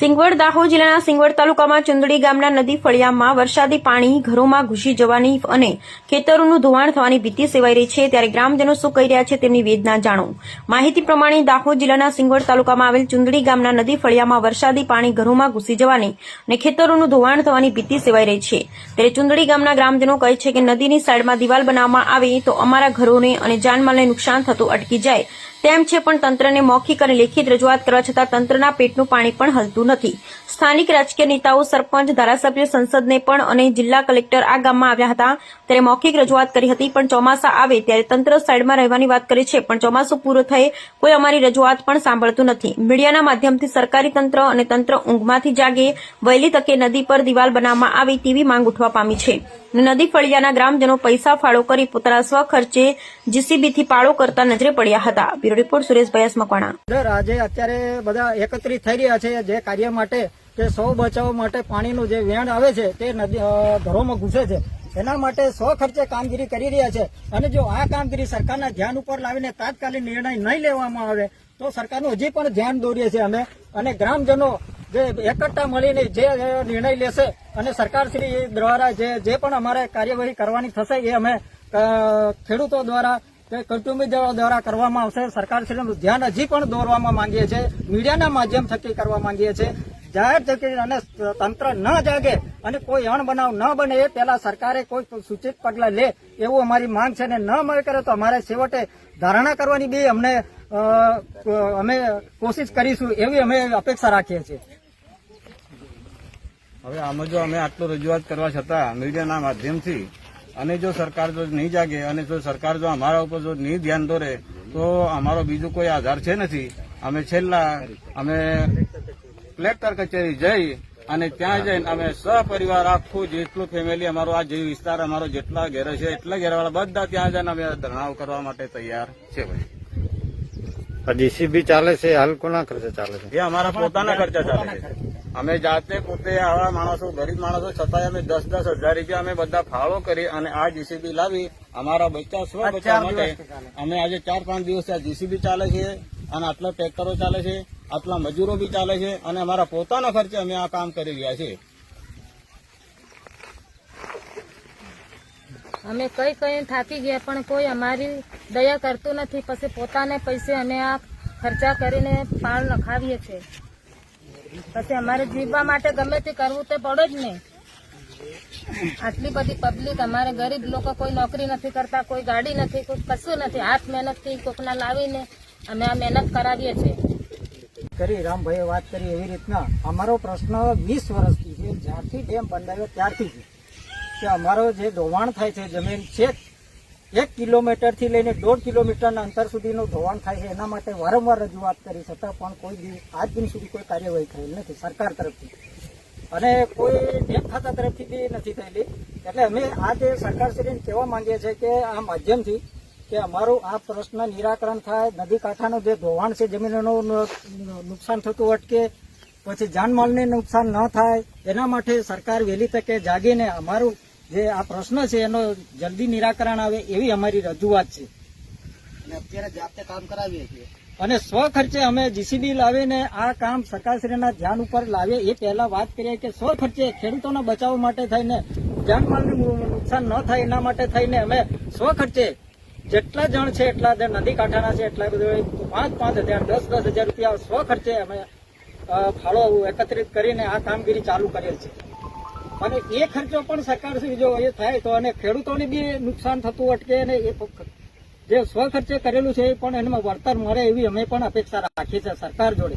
સિંગવડ દાહોદ જિલ્લાના સિંગવડ તાલુકામાં ચુંદડી ગામના નદી ફળિયામાં વરસાદી પાણી ઘરોમાં ઘૂસી જવાની અને ખેતરોનું ધોવાણ થવાની ભીતિ સેવાઈ રહી છે ત્યારે ગ્રામજનો શું કહી રહ્યા છે તેમની વેદના જાણો. માહિતી પ્રમાણે દાહોદ જિલ્લાના સિંગવડ તાલુકામાં આવેલ ચુંદડી ગામના નદી ફળિયામાં વરસાદી પાણી ઘરોમાં ઘૂસી જવાની અને ખેતરોનું ધોવાણ થવાની ભીતિ સેવાઈ રહી છે. ત્યારે ચુંદડી ગામના ગ્રામજનો કહે છે કે નદીની સાઈડમાં દિવાલ બનાવવામાં આવે તો અમારા ઘરોને અને જાનમાલને નુકસાન થતું અટકી જાય. તેમ છે, પણ તંત્રને મૌખિક અને લેખિત રજૂઆત કરવા છતાં તંત્રના પેટનું પાણી પણ હલતું નથી. સ્થાનિક રાજકીય નેતાઓ, સરપંચ, ધારાસભ્ય, સંસદને પણ અને જિલ્લા કલેક્ટર આ ગામમાં આવ્યા હતા. ત્યારે મૌખિક રજૂઆત કરી હતી, પણ ચોમાસા આવે ત્યારે તંત્ર સાઈડમાં રહેવાની વાત કરે છે, પણ ચોમાસું પૂરું થયે કોઈ અમારી રજૂઆત પણ સાંભળતું નથી. મીડિયાના માધ્યમથી સરકારી તંત્ર અને તંત્ર ઊંઘમાંથી જાગે, વહેલી તકે નદી પર દિવાલ બનાવવામાં આવે તેવી માંગ ઉઠવા પામી છે. નદી ફળિયાના ગ્રામજનો પૈસા ફાળો કરી પોતાના સ્વખર્ચે જીસીબીથી પાળો કરતા નજરે પડ્યા હતા. Bureau report Sureshbhai Makwana. આજે અત્યારે બધા એકત્રિત થઈ રહ્યા છે જે કાર્ય માટે કે સૌ બચાવ માટે પાણીનું જે વેણ આવે છે તે નદી ઘરોમાં ઘૂસે છે. એના માટે સો ખર્ચે કામગીરી કરી રહ્યા છે. અને જો આ કામગીરી સરકારના ધ્યાન ઉપર લાવીને તાત્કાલિક નિર્ણય નહીં લેવામાં આવે, તો સરકારનું હજી પણ ધ્યાન દોરીએ છીએ અમે. અને ગ્રામજનો જે એકઠા મળીને જે નિર્ણય લેશે અને સરકારશ્રી દ્વારા જે જે પણ અમારે કાર્યવાહી કરવાની થશે એ અમે ખેડૂતો દ્વારા કે કુટુંબીજનો દ્વારા કરવામાં આવશે. સરકારશ્રીનું ધ્યાન હજી પણ દોરવામાં માંગીએ છીએ મીડિયાના માધ્યમ થકી કરવા માંગીએ છીએ જાહેર થકી અને તંત્ર ન જાગે અને કોઈ અણબનાવ ન બને એ પહેલા સરકારે કોઈ સૂચિત પગલાં લે એવું અમારી માંગ છે અને ન મળે કરે તો અમારે છેવટે ધારણા કરવાની બી અમને અમે કોશિશ કરીશું એવી અમે અપેક્ષા રાખીએ છીએ. હવે આમાં જો અમે આટલું રજૂઆત કરવા છતાં મીડિયાના માધ્યમથી અને જો સરકાર જો નહીં જાગે અને જો સરકાર જો અમારા ઉપર જો નહીં ધ્યાન દોરે તો અમારો બીજો કોઈ આધાર છે નથી. અમે છેલ્લા અમે કલેક્ટર કચેરી જઈ અને ત્યાં જઈને અમે સપરિવાર આખું જેટલું ફેમિલી અમારો આ જે વિસ્તાર અમારો જેટલા ઘેર છે એટલા ઘેરવાળા બધા ત્યાં જઈને અમે ધરણાઓ કરવા માટે તૈયાર છે ભાઈ. જીસીબી ચાલે છે હાલ કોના ખર્ચે ચાલે છે? એ અમારા પોતાના ખર્ચા ચાલે છે. અમે જાતે પોતે આવા માણસો ગરીબ માણસો છતાંય અમે દસ દસ હજાર રૂપિયા અમે બધા ફાળો કરી અને આ જીસીબી લાવી. અમારા બચ્ચા સ્વ બચાવ માટે અમે આજે ચાર પાંચ દિવસ આ જીસીબી ચાલે છે અને આટલા ટ્રેક્ટરો ચાલે છે આટલા મજૂરો બી ચાલે છે અને અમારા પોતાના ખર્ચે અમે આ કામ કરી રહ્યા છીએ. અમે કઈ કઈ થાકી ગયા પણ કોઈ અમારી દયા કરતું નથી. પછી પોતાને પૈસે અમે આ ખર્ચા કરીને પાળ નખાવીએ છીએ. પછી અમારે જીવવા માટે ગમે તે કરવું તે પડે જ નહીં. આટલી બધી પબ્લિક અમારે ગરીબ લોકો કોઈ નોકરી નથી કરતા, કોઈ ગાડી નથી, કોઈ કશું નથી. હાથ મહેનતથી કોકના લાવીને અમે આ મહેનત કરાવીએ છીએ. કરી, રામભાઈએ વાત કરી એવી રીતના. અમારો પ્રશ્ન વીસ વર્ષથી છે. જ્યારથી ડેમ બંધાયો ત્યારથી છે. કે અમારો જે ધોવાણ થાય છે, જમીન છે એક કિલોમીટરથી લઈને દોઢ કિલોમીટરના અંતર સુધીનું ધોવાણ થાય છે. એના માટે વારંવાર રજૂઆત કરી, છતાં પણ કોઈ દિવસ આજ દિન સુધી કોઈ કાર્યવાહી થયેલ નથી સરકાર તરફથી. અને કોઈ ડેમ ખાતા તરફથી બી નથી થયેલી. એટલે અમે આજે સરકારશ્રીને કહેવા માંગીએ છીએ કે આ માધ્યમથી કે અમારું આ પ્રશ્ન નિરાકરણ થાય. નદી કાંઠાનું જે ધોવાણ છે, જમીનનું નુકસાન થતું અટકે, પછી જાનમાલને નુકસાન ન થાય. એના માટે સરકાર વહેલી તકે જાગીને અમારું જે આ પ્રશ્ન છે એનો જલ્દી નિરાકરણ આવે એવી અમારી રજૂઆત છે. અને સ્વ ખર્ચે અમે જીસીબી લાવીને આ કામ સરકારશ્રીના ધ્યાન ઉપર લાવીએ. એ પહેલા વાત કરીએ કે સ્વ ખર્ચે ખેડૂતોના બચાવ માટે થઈને જાનમાલનું નુકસાન ન થાય એના માટે થઈને અમે સ્વ ખર્ચે જેટલા જણ છે એટલા નદી કાંઠાના છે એટલા બધા પાંચ પાંચ હજાર દસ દસ હજાર રૂપિયા સ્વ ખર્ચે અમે ફાળો એકત્રિત કરીને આ કામગીરી ચાલુ કરેલ છે. અને એ ખર્ચો પણ સરકાર શ્રી જો એ થાય તો અને ખેડૂતોને બી નુકસાન થતું અટકે અને એ જે સ્વ ખર્ચે કરેલું છે એ પણ એમાં વળતર મળે એવી અમે પણ અપેક્ષા રાખીએ છીએ સરકાર જોડે.